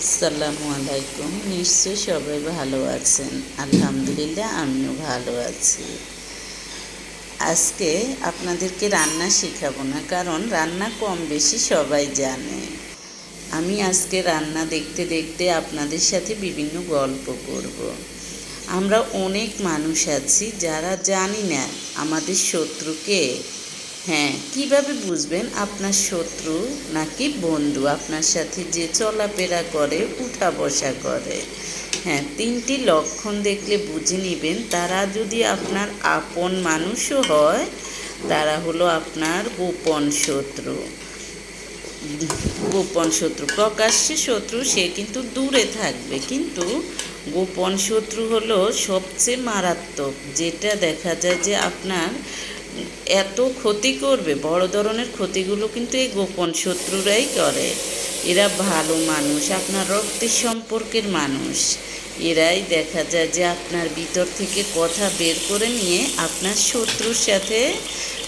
আসসালামু আলাইকুম। নিশ্চয়ই সবাই ভালো আছেন। আলহামদুলিল্লাহ, আমিও ভালো আছি। আজকে আপনাদেরকে রান্না শেখাবো না, কারণ রান্না কম বেশি সবাই জানে। আমি আজকে রান্না দেখতে দেখতে আপনাদের সাথে বিভিন্ন গল্প করব। আমরা অনেক মানুষ আছি যারা জানি না আমাদের শত্রুকে হ্যাঁ কীভাবে বুঝবেন আপনার শত্রু নাকি বন্ধু? আপনার সাথে যে চলাফেরা করে, উঠা বসা করে। হ্যাঁ তিনটি লক্ষণ দেখলে বুঝে নেবেন। তারা যদি আপনার আপন মানুষও হয়, তারা হলো আপনার গোপন শত্রু। গোপন শত্রু, প্রকাশ্যে শত্রু, সে কিন্তু দূরে থাকবে। কিন্তু গোপন শত্রু হলো সবচেয়ে মারাত্মক, যেটা দেখা যায় যে আপনার এত ক্ষতি করবে, বড় ধরনের ক্ষতিগুলো কিন্তু এই গোপন শত্রুরাই করে। এরা ভালো মানুষ, আপনার রক্তের সম্পর্কের মানুষ। এরাই দেখা যায় যে আপনার ভিতর থেকে কথা বের করে নিয়ে আপনার শত্রুর সাথে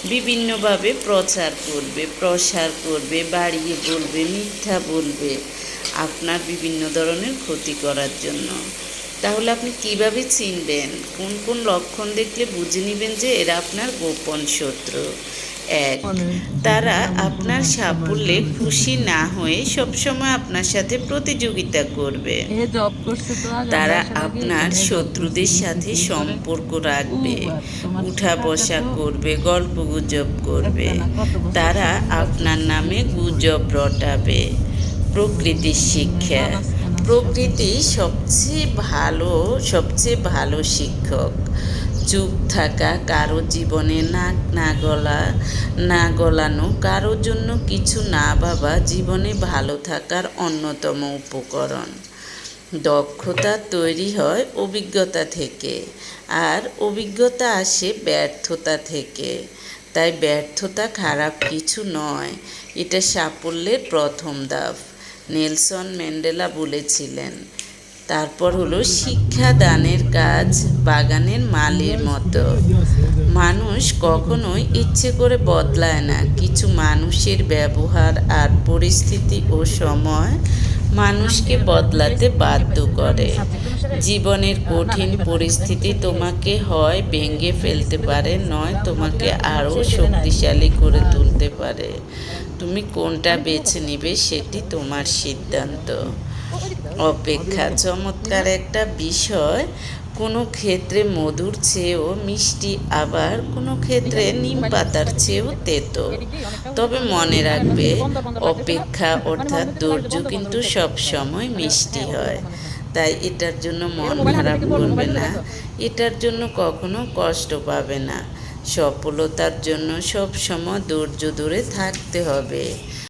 বিভিন্নভাবে প্রচার করবে, প্রসার করবে, বাড়িয়ে বলবে, মিথ্যা বলবে আপনার বিভিন্ন ধরনের ক্ষতি করার জন্য। তাহলে আপনি কীভাবে চিনবেন? কোন কোন লক্ষণ দেখলে বুঝে নেবেন যে এরা আপনার গোপন শত্রু? এক তারা আপনার সাফল্যে খুশি না হয়ে সবসময় আপনার সাথে প্রতিযোগিতা করবে। তারা আপনার শত্রুদের সাথে সম্পর্ক রাখবে। উঠা বসা করবে গল্প গুজব করবে। তারা আপনার নামে গুজব রটাবে। প্রকৃতির শিক্ষা। প্রকৃতি সবচেয়ে ভালো সবচেয়ে ভালো শিক্ষক। চুপ থাকা, কারও জীবনে নাক না গলা, না গলানো কারোর জন্য কিছু না ভাবা জীবনে ভালো থাকার অন্যতম উপকরণ। দক্ষতা তৈরি হয় অভিজ্ঞতা থেকে, আর অভিজ্ঞতা আসে ব্যর্থতা থেকে। তাই ব্যর্থতা খারাপ কিছু নয়, এটা সাফল্যের প্রথম ধাপ। নেলসন ম্যান্ডেলা বলেছিলেন, তারপর হলো শিক্ষাদানের কাজ বাগানের মালির মতো। মানুষ কখনোই ইচ্ছে করে বদলায় না। কিছু মানুষের ব্যবহার আর পরিস্থিতি ও সময় মানুষকে বদলাতে বাধ্য করে। জীবনের কঠিন পরিস্থিতি তোমাকে হয় ভেঙে ফেলতে পারে, নয় তোমাকে আরও শক্তিশালী করে তুলতে পারে। তুমি কোনটা বেছে নিবে সেটি তোমার সিদ্ধান্ত। অপেক্ষা চমৎকার একটা বিষয়। কোনো ক্ষেত্রে মধুর চেয়েও মিষ্টি, আবার কোনো ক্ষেত্রে নিম পাতার চেয়েও তেতো। তবে মনে রাখবে, অপেক্ষা অর্থাৎ ধৈর্য কিন্তু সব সময় মিষ্টি হয়। তাই এটার জন্য মন খারাপ করবে না। এটার জন্য কখনো কষ্ট পাবে না। সফলতার জন্য সব সময় ধৈর্য ধরে থাকতে হবে।